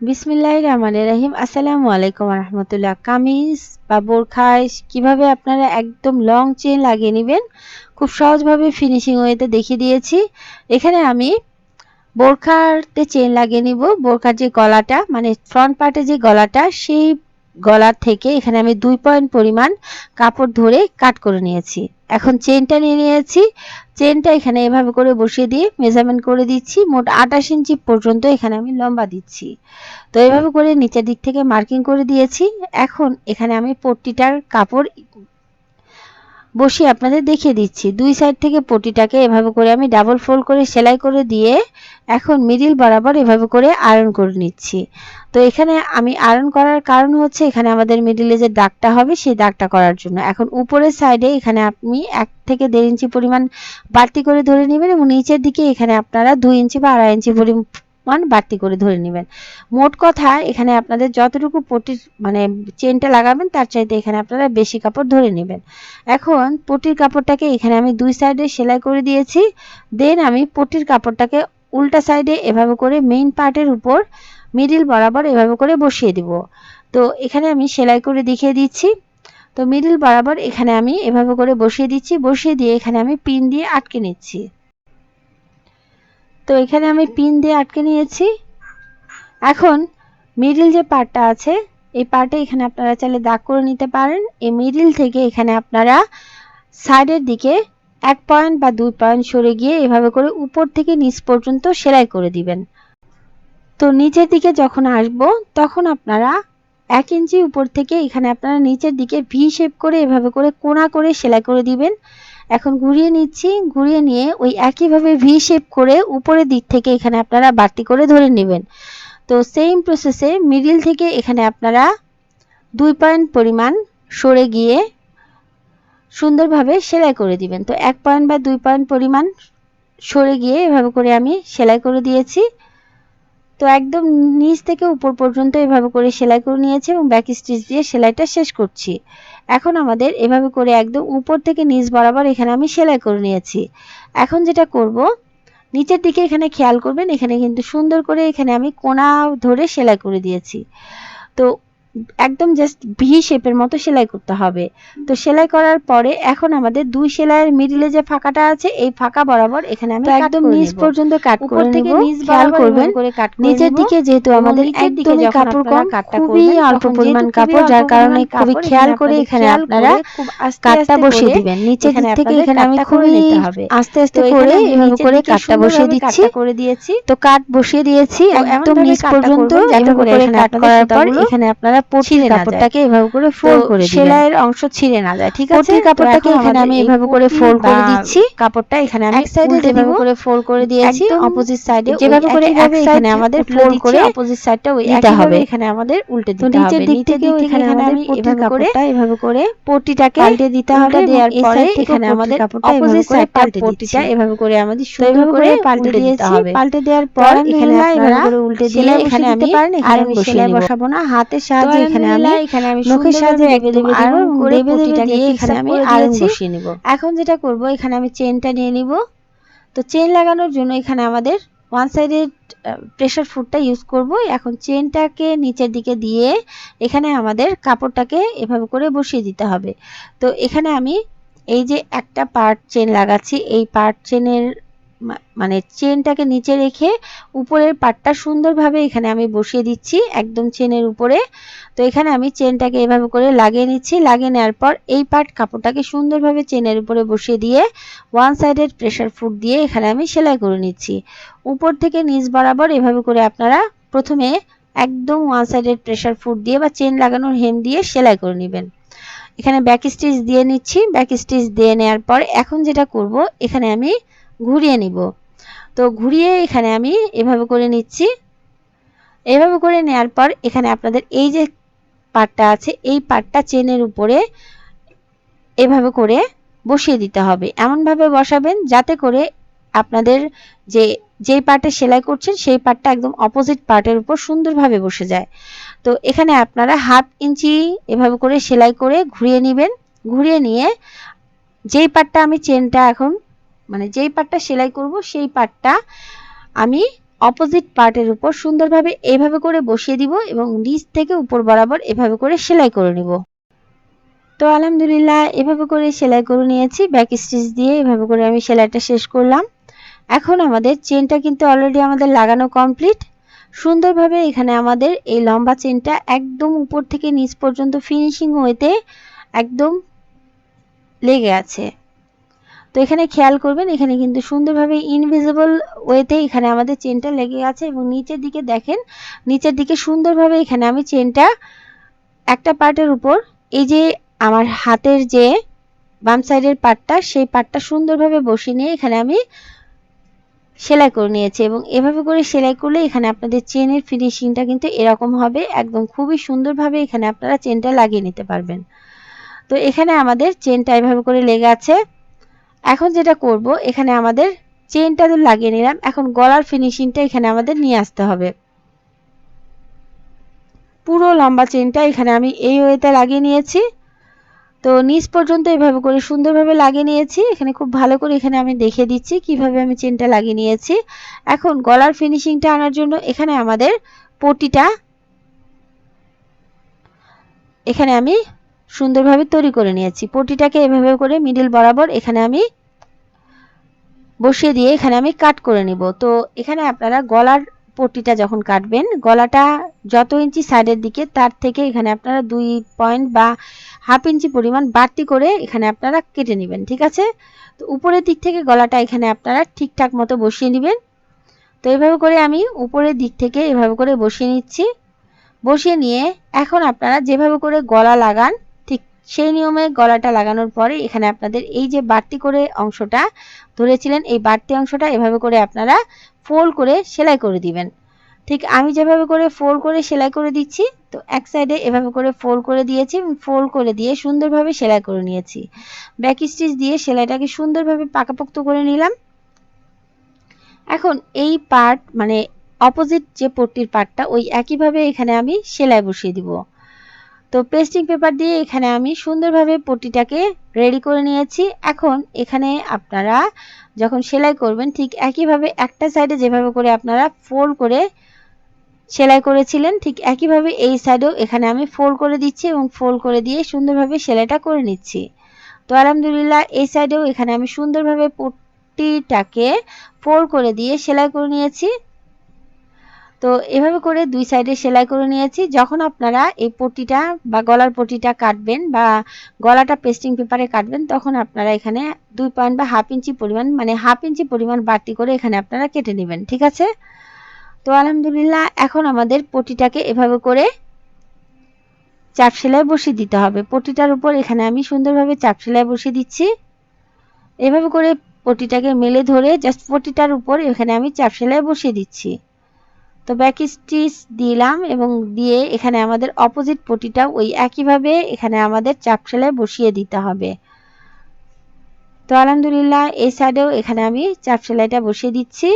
বিসমিল্লাহ রহমান রহিম। আসসালামু আলাইকুম রহমতুল্লাহ কামিজ বা বোরখায় কীভাবে আপনারা একদম লং চেন লাগিয়ে নেবেন? খুব সহজভাবে ফিনিশিং ওয়েতে দেখিয়ে দিয়েছি। এখানে আমি বোরখাতে চেন লাগিয়ে নিব। বোরখার যে গলাটা মানে ফ্রন্ট পার্টে যে গলাটা, সেই গলার থেকে এখানে আমি দুই পয়েন্ট পরিমাণ কাপড় ধরে কাট করে নিয়েছি। এখন চেনটা নিয়ে নিয়েছি। চেনটা এখানে এভাবে করে বসিয়ে দিয়ে মেজারমেন্ট করে দিচ্ছি। মোট আঠাশ ইঞ্চি পর্যন্ত এখানে আমি লম্বা দিচ্ছি। তো এভাবে করে নিচের দিক থেকে মার্কিং করে দিয়েছি। এখন এখানে আমি পট্টিটার কাপড় বসিয়ে আপনাদের দেখিয়ে দিচ্ছি। দুই সাইড থেকে পটিটাকে এভাবে করে আমি ডাবল ফোল্ড করে সেলাই করে দিয়ে এখন মিডিল বরাবর এভাবে করে আয়রন করে নিচ্ছি। তো এখানে আমি আয়রন করার কারণ হচ্ছে এখানে আমাদের মিডিলে যে দাগটা হবে সেই দাগটা করার জন্য। এখন উপরের সাইডে এখানে আপনি এক থেকে দেড় ইঞ্চি পরিমাণ বাড়তি করে ধরে নেবেন এবং নিচের দিকে এখানে আপনারা দুই ইঞ্চি বা আড়াই ইঞ্চি পরিমাণ মান বাড়তি করে ধরে নেবেন। মোট কথা, এখানে আপনাদের যতটুকু পটির মানে চেনটা লাগাবেন, তার চাইতে এখানে আপনারা বেশি কাপড় ধরে নেবেন। এখন পটির কাপড়টাকে এখানে আমি দুই সাইডে সেলাই করে দিয়েছি। দেন আমি পটির কাপড়টাকে উল্টা সাইডে এভাবে করে মেইন পার্টের উপর মিডিল বরাবর এভাবে করে বসিয়ে দিব। তো এখানে আমি সেলাই করে দেখিয়ে দিচ্ছি। তো মিডিল বরাবর এখানে আমি এভাবে করে বসিয়ে দিচ্ছি। বসিয়ে দিয়ে এখানে আমি পিন দিয়ে আটকে নিচ্ছি। তো এখানে আমি পিন দিয়ে আটকে নিয়েছি। এখন মিডিল যে পার্টটা আছে, এই পার্টে এখানে আপনারা চাইলে দাগ করে নিতে পারেন। এই মিডিল থেকে এখানে আপনারা সাইডের দিকে এক পয়েন্ট বা দুই পয়েন্ট সরে গিয়ে এভাবে করে উপর থেকে নিচ পর্যন্ত সেলাই করে দিবেন। তো নিচের দিকে যখন আসব, তখন আপনারা এক ইঞ্চি উপর থেকে এখানে আপনারা নিচের দিকে ভি শেপ করে এভাবে করে কোনা করে সেলাই করে দিবেন। এখন ঘুরিয়ে নিচ্ছি, ঘুরিয়ে নিয়ে ওই একইভাবে ভি শেপ করে উপরের দিক থেকে এখানে আপনারা বাড়তি করে ধরে নেবেন। তো সেম প্রসেসে মিডিল থেকে এখানে আপনারা দুই পয়েন্ট পরিমাণ সরে গিয়ে সুন্দরভাবে সেলাই করে দিবেন। তো এক পয়েন্ট বা দুই পয়েন্ট পরিমাণ সরে গিয়ে এভাবে করে আমি সেলাই করে দিয়েছি। তো একদম নিচ থেকে উপর পর্যন্ত এভাবে করে সেলাই করে নিয়েছি এবং ব্যাক স্টিচ দিয়ে সেলাইটা শেষ করছি। এখন আমাদের এভাবে করে একদম উপর থেকে নিচ বরাবর এখানে আমি সেলাই করে নিয়েছি। এখন যেটা করব, নিচের দিকে এখানে খেয়াল করবেন, এখানে কিন্তু সুন্দর করে এখানে আমি কোনা ধরে সেলাই করে দিয়েছি। তো একদম জাস্ট ভি শেপের মতো সেলাই করতে হবে। তো সেলাই করার পরে এখন আমাদের দুই সেলাইয়ের মিডিলে যে ফাঁকাটা আছে এই ফাঁকা বরাবর এখানে আমি একদম নিচ পর্যন্ত কাট করে থেকে নিচ খেয়াল করবেন নিচের দিকে যেহেতু আমাদের একদমই কাপড় কম খুবই অল্প পরিমাণ কাপড় যার কারণে খুবই খেয়াল করে এখানে আপনারা কাটটা বসিয়ে দিবেন। নিচের দিক থেকে এখানে আমি খুবই আস্তে আস্তে করে এভাবে করে কাটটা বসিয়ে দিচ্ছি। করে দিয়েছি। তো কাট বসিয়ে দিয়েছি একদম নিচ পর্যন্ত এভাবে করে কাট করার পর এখানে আপনারা পটির কাপড়টাকে এভাবে করে ফোল্ড করে দিবেন সেলাইয়ের অংশ ছিঁড়ে না যায় ঠিক আছে? পটির কাপড়টাকে এখানে আমি এভাবে করে ফোল্ড করে দিচ্ছি। কাপড়টা এখানে আমি এক সাইডে যেভাবে করে ফোল্ড করে দিয়েছি অপোজিট সাইডে যেভাবে করে এক এখানে আমাদের ফোল্ড করে অপোজিট সাইডটা ওই দিতে হবে। এখানে আমাদের উল্টে দিতে হবে। নিচের দিক থেকে এখানে আমি এভাবে করে এভাবে করে পটিটাকে পাল্টে দিতে হবে। দেওয়ার পরে এখানে আমাদের অপোজিট সাইডটা পটিটা এভাবে করে আমাদের সুন্দর করে পাল্টে দিয়েছি। পাল্টে দেওয়ার পর এখানে এভাবে করে উল্টে দিলে এখানে আমি আর সেলাই বসাবো না হাতের সাহায্যে এখানে আমি এখানে আমি নখের সাহায্যে দেবে দেবে করে এখানে আমি বসিয়ে নিব। এখন যেটা করব এখানে আমি চেনটা নিয়ে নিব। তো চেন লাগানোর জন্য এখানে আমাদের ওয়ান সাইডেড প্রেশার ফুডটা ইউজ করব। এখন চেনটাকে নিচের দিকে দিয়ে এখানে আমাদের কাপড়টাকে এভাবে করে বসিয়ে দিতে হবে। তো এখানে আমি এই যে একটা পার্ট চেন লাগাচ্ছি এই পার্ট চেনের মানে চেনটাকে নিচে রেখে উপরের পাটটা সুন্দরভাবে এখানে আমি বসিয়ে দিচ্ছি, একদম চেনের উপরে। তো এখানে আমি চেনটাকে এভাবে করে লাগিয়ে নিচ্ছি, লাগিয়ে নেওয়ার পর এই পাট কাপড়টাকে সুন্দরভাবে চেনের উপরে বসিয়ে দিয়ে ওয়ান সাইডের প্রেশার ফুট দিয়ে এখানে আমি সেলাই করে নিচ্ছি। উপর থেকে নিচ বরাবর এভাবে করে আপনারা প্রথমে একদম ওয়ান সাইডের প্রেশার ফুট দিয়ে বা চেন লাগানোর হেম দিয়ে সেলাই করে নেবেন। এখানে ব্যাক স্টিচ দিয়ে নিচ্ছি ব্যাক স্টিচ দিয়ে নেওয়ার পর এখন যেটা করব, এখানে আমি ঘুরিয়ে নিব। তো ঘুরিয়ে এখানে আমি এভাবে করে নিচ্ছি। এভাবে করে নেওয়ার পর এখানে আপনাদের এই যে পাটটা আছে, এই পাটটা চেনের উপরে এভাবে করে বসিয়ে দিতে হবে। এমনভাবে বসাবেন যাতে করে আপনাদের যে যেই পার্টে সেলাই করছেন সেই পার্টটা একদম অপোজিট পার্টের উপর সুন্দরভাবে বসে যায়। তো এখানে আপনারা হাফ ইঞ্চি এভাবে করে সেলাই করে ঘুরিয়ে নেবেন। ঘুরিয়ে নিয়ে যেই পার্টটা আমি চেনটা এখন মানে যেই পাটটা সেলাই করব, সেই পাটটা আমি অপোজিট পার্টের উপর সুন্দরভাবে এইভাবে করে বসিয়ে দিব এবং নিচ থেকে উপর বরাবর এভাবে করে সেলাই করে নিব। তো আলহামদুলিল্লাহ, এভাবে করে সেলাই করে নিয়েছি। ব্যাক স্টিচ দিয়ে এভাবে করে আমি সেলাইটা শেষ করলাম। এখন আমাদের চেনটা কিন্তু অলরেডি আমাদের লাগানো কমপ্লিট সুন্দরভাবে এখানে আমাদের এই লম্বা চেনটা একদম উপর থেকে নিচ পর্যন্ত ফিনিশিং হইতে একদম লেগে আছে। তো এখানে খেয়াল করবেন, এখানে কিন্তু সুন্দরভাবে ইনভিজিবল ওয়েতে এখানে আমাদের চেনটা লেগে আছে এবং নিচের দিকে দেখেন, নিচের দিকে সুন্দরভাবে এখানে আমি চেনটা একটা পার্টের উপর, এই যে আমার হাতের যে বাম সাইডের পার্টটা সেই পার্টটা সুন্দরভাবে বসিয়ে নিয়ে এখানে আমি সেলাই করে নিয়েছি এবং এভাবে করে সেলাই করলে এখানে আপনাদের চেনের ফিনিশিংটা কিন্তু এরকম হবে, একদম খুবই সুন্দরভাবে এখানে আপনারা চেনটা লাগিয়ে নিতে পারবেন। তো এখানে আমাদের চেনটা এভাবে করে লেগে আছে। এখন যেটা করব, এখানে আমাদের চেনটা তো লাগিয়ে নিলাম, এখন গলার ফিনিশিংটা এখানে আমাদের নিয়ে আসতে হবে। পুরো লম্বা চেনটা এখানে আমি এই ওয়েতে লাগিয়ে নিয়েছি। তো নিচ পর্যন্ত এভাবে করে সুন্দরভাবে লাগিয়ে নিয়েছি। এখানে খুব ভালো করে এখানে আমি দেখে দিচ্ছি কীভাবে আমি চেনটা লাগিয়ে নিয়েছি। এখন গলার ফিনিশিংটা আনার জন্য এখানে আমাদের পটিটা, এখানে আমি সুন্দরভাবে তৈরি করে নিয়েছি। পটিটাকে এভাবে করে মিডিল বরাবর এখানে আমি বসিয়ে দিয়ে এখানে আমি কাট করে নিব। তো এখানে আপনারা গলার পট্টিটা যখন কাটবেন, গলাটা যত ইঞ্চি সাইডের দিকে, তার থেকে এখানে আপনারা দুই পয়েন্ট বা হাফ ইঞ্চি পরিমাণ বাড়তি করে এখানে আপনারা কেটে নেবেন, ঠিক আছে? তো উপরের দিক থেকে গলাটা এখানে আপনারা ঠিকঠাক মতো বসিয়ে নেবেন। তো এভাবে করে আমি উপরের দিক থেকে এভাবে করে বসিয়ে নিচ্ছি। বসিয়ে নিয়ে এখন আপনারা যেভাবে করে গলা লাগান সেই নিয়মে গলাটা লাগানোর পরে এখানে আপনাদের এই যে বাড়তি করে অংশটা ধরেছিলেন, এই বাড়তি অংশটা এভাবে করে আপনারা ফোল্ড করে সেলাই করে দিবেন। ঠিক আমি যেভাবে করে ফোল্ড করে সেলাই করে দিচ্ছি, তো এক সাইডে এভাবে করে ফোল্ড করে দিয়েছি ফোল্ড করে দিয়ে সুন্দরভাবে সেলাই করে নিয়েছি। ব্যাক স্টিচ দিয়ে সেলাইটাকে সুন্দরভাবে পাকাপোক্ত করে নিলাম। এখন এই পার্ট মানে অপোজিট যে পট্টির পার্টটা ওই একইভাবে এখানে আমি সেলাই বসিয়ে দিব। তো পেস্টিং পেপার দিয়ে এখানে আমি সুন্দরভাবে পটিটাকে রেডি করে নিয়েছি। এখন এখানে আপনারা যখন সেলাই করবেন, ঠিক একইভাবে একটা সাইডে যেভাবে করে আপনারা ফোল্ড করে সেলাই করেছিলেন, ঠিক একইভাবে এই সাইডেও এখানে আমি ফোল্ড করে দিচ্ছি এবং ফোল্ড করে দিয়ে সুন্দরভাবে সেলাইটা করে নিচ্ছি। তো আলহামদুলিল্লাহ এই সাইডেও এখানে আমি সুন্দরভাবে পটিটাকে ফোল্ড করে দিয়ে সেলাই করে নিয়েছি। তো এভাবে করে দুই সাইডে সেলাই করে নিয়েছি। যখন আপনারা এই পটিটা বা গলার পটিটা কাটবেন বা গলাটা পেস্টিং পেপারে কাটবেন, তখন আপনারা এখানে দুই পয়েন্ট বা হাফ ইঞ্চি পরিমাণ মানে হাফ ইঞ্চি পরিমাণ বাড়তি করে এখানে আপনারা কেটে নেবেন, ঠিক আছে? তো আলহামদুলিল্লাহ, এখন আমাদের পটিটাকে এভাবে করে চাপ সেলাই বসিয়ে দিতে হবে। পটিটার উপর এখানে আমি সুন্দরভাবে চাপ সেলাই বসিয়ে দিচ্ছি। এভাবে করে পটিটাকে মেলে ধরে জাস্ট পটিটার উপর এখানে আমি চাপ সেলাই বসিয়ে দিচ্ছি। তো ব্যাক স্টিচ দিলাম এবং দিয়ে এখানে আমাদের অপোজিট পটিটা ওই একইভাবে এখানে আমাদের চাপ সেলাই বসিয়ে দিতে হবে। তো আলহামদুলিল্লাহ এই সাইডেও এখানে আমি চাপ সেলাইটা বসিয়ে দিচ্ছি।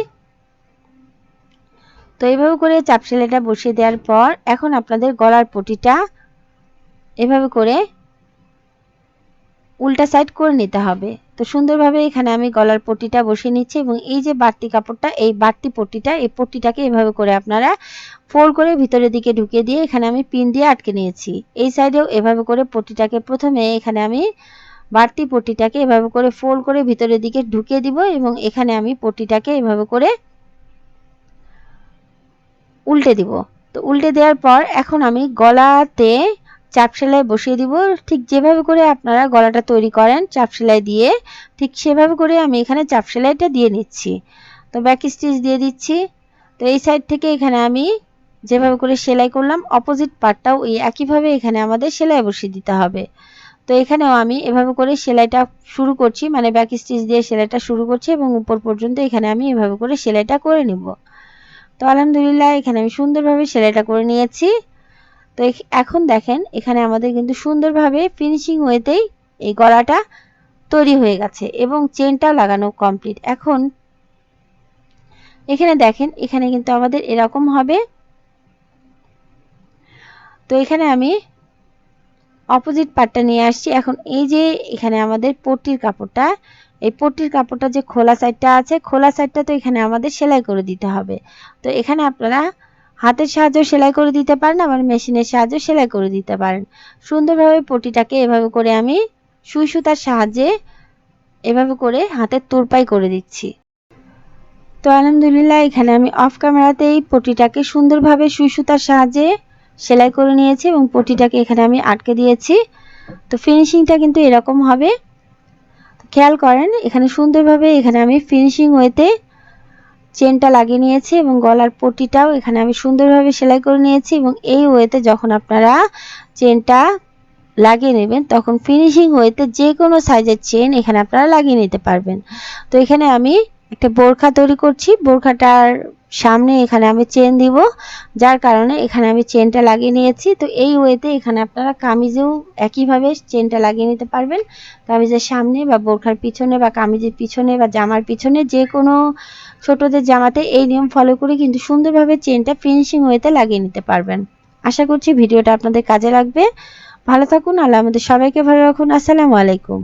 তো এইভাবে করে চাপ সেলাইটা বসিয়ে দেওয়ার পর এখন আপনাদের গলার পটিটা এভাবে করে উল্টা সাইড করে নিতে হবে। তো সুন্দরভাবে এখানে আমি গলার পট্টিটা বসিয়ে নিচ্ছি এবং এই যে বাড়তি কাপড়টা, এই বাড়তি পট্টিটা এই পট্টিটাকে এভাবে করে আপনারা ফোল্ড করে ভিতরের দিকে ঢুকিয়ে দিয়ে এখানে আমি পিন দিয়ে আটকে নিয়েছি। এই সাইডেও এভাবে করে পট্টিটাকে প্রথমে এখানে আমি বাড়তি পট্টিটাকে এভাবে করে ফোল্ড করে ভিতরের দিকে ঢুকিয়ে দিব এবং এখানে আমি পট্টিটাকে এভাবে করে উল্টে দিব। তো উল্টে দেওয়ার পর এখন আমি গলাতে চাপ সেলাই বসিয়ে দিব। ঠিক যেভাবে করে আপনারা গলাটা তৈরি করেন চাপ সেলাই দিয়ে, ঠিক সেভাবে করে আমি এখানে চাপ সেলাইটা দিয়ে নিচ্ছি। তো ব্যাক স্টিচ দিয়ে দিচ্ছি। তো এই সাইড থেকে এখানে আমি যেভাবে করে সেলাই করলাম অপোজিট পার্টটাও ওই একইভাবে এখানে আমাদের সেলাই বসিয়ে দিতে হবে। তো এখানেও আমি এভাবে করে সেলাইটা শুরু করছি মানে ব্যাক স্টিচ দিয়ে সেলাইটা শুরু করছি এবং উপর পর্যন্ত এখানে আমি এভাবে করে সেলাইটা করে নিব। তো আলহামদুলিল্লাহ, এখানে আমি সুন্দরভাবে সেলাইটা করে নিয়েছি। তো এখন দেখেন, এখানে আমাদের কিন্তু সুন্দরভাবে ফিনিশিং ওয়েতেই এই গলাটা তৈরি হয়ে গেছে এবং চেনটা লাগানো কমপ্লিট এখন এখানে দেখেন, এখানে কিন্তু আমাদের এরকম হবে। তো এখানে আমি অপোজিট পার্টটা নিয়ে আসছি। এখন এই যে এখানে আমাদের পট্টির কাপড়টা, এই পট্টির কাপড়টা যে খোলা সাইডটা আছে, খোলা সাইডটা তো এখানে আমাদের সেলাই করে দিতে হবে। তো এখানে আপনারা হাতের সাহায্যে সেলাই করে দিতে পারেন, আবার মেশিনের সাহায্যে সেলাই করে দিতে পারেন। সুন্দরভাবে পটিটাকে এভাবে করে আমি সুই সুতার সাহায্যে এভাবে করে হাতের তোরপাই করে দিচ্ছি। তো আলহামদুলিল্লাহ, এখানে আমি অফ ক্যামেরাতে এই পটিটাকে সুন্দরভাবে সুই সুতার সাহায্যে সেলাই করে নিয়েছি এবং পটিটাকে এখানে আমি আটকে দিয়েছি। তো ফিনিশিংটা কিন্তু এরকম হবে। খেয়াল করেন, এখানে সুন্দরভাবে এখানে আমি ফিনিশিং ওয়েতে চেনটা লাগিয়ে নিয়েছি এবং গলার পটিটাও এখানে আমি সুন্দরভাবে সেলাই করে নিয়েছি এবং এই ওয়েতে যখন আপনারা চেনটা লাগিয়ে নেবেন, তখন ফিনিশিং ওয়েতে যে কোনো সাইজের চেন এখানে আপনারা লাগিয়ে নিতে পারবেন। তো এখানে আমি একটা বোরখা তৈরি করছি। বোরখাটার সামনে এখানে আমি চেন দিব, যার কারণে এখানে আমি চেনটা লাগিয়ে নিয়েছি। তো এই ওয়েতে এখানে আপনারা কামিজেও একইভাবে চেনটা লাগিয়ে নিতে পারবেন। কামিজের সামনে বা বোরখার পিছনে বা কামিজের পিছনে বা জামার পিছনে যে কোনো ছোটদের জামাতে এই নিয়ম ফলো করে কিন্তু সুন্দরভাবে চেনটা ফিনিশিং ওয়েতে লাগিয়ে নিতে পারবেন। আশা করছি ভিডিওটা আপনাদের কাজে লাগবে। ভালো থাকুন, আল্লাহ আমাদের সবাইকে ভালো রাখুন। আসসালামু আলাইকুম।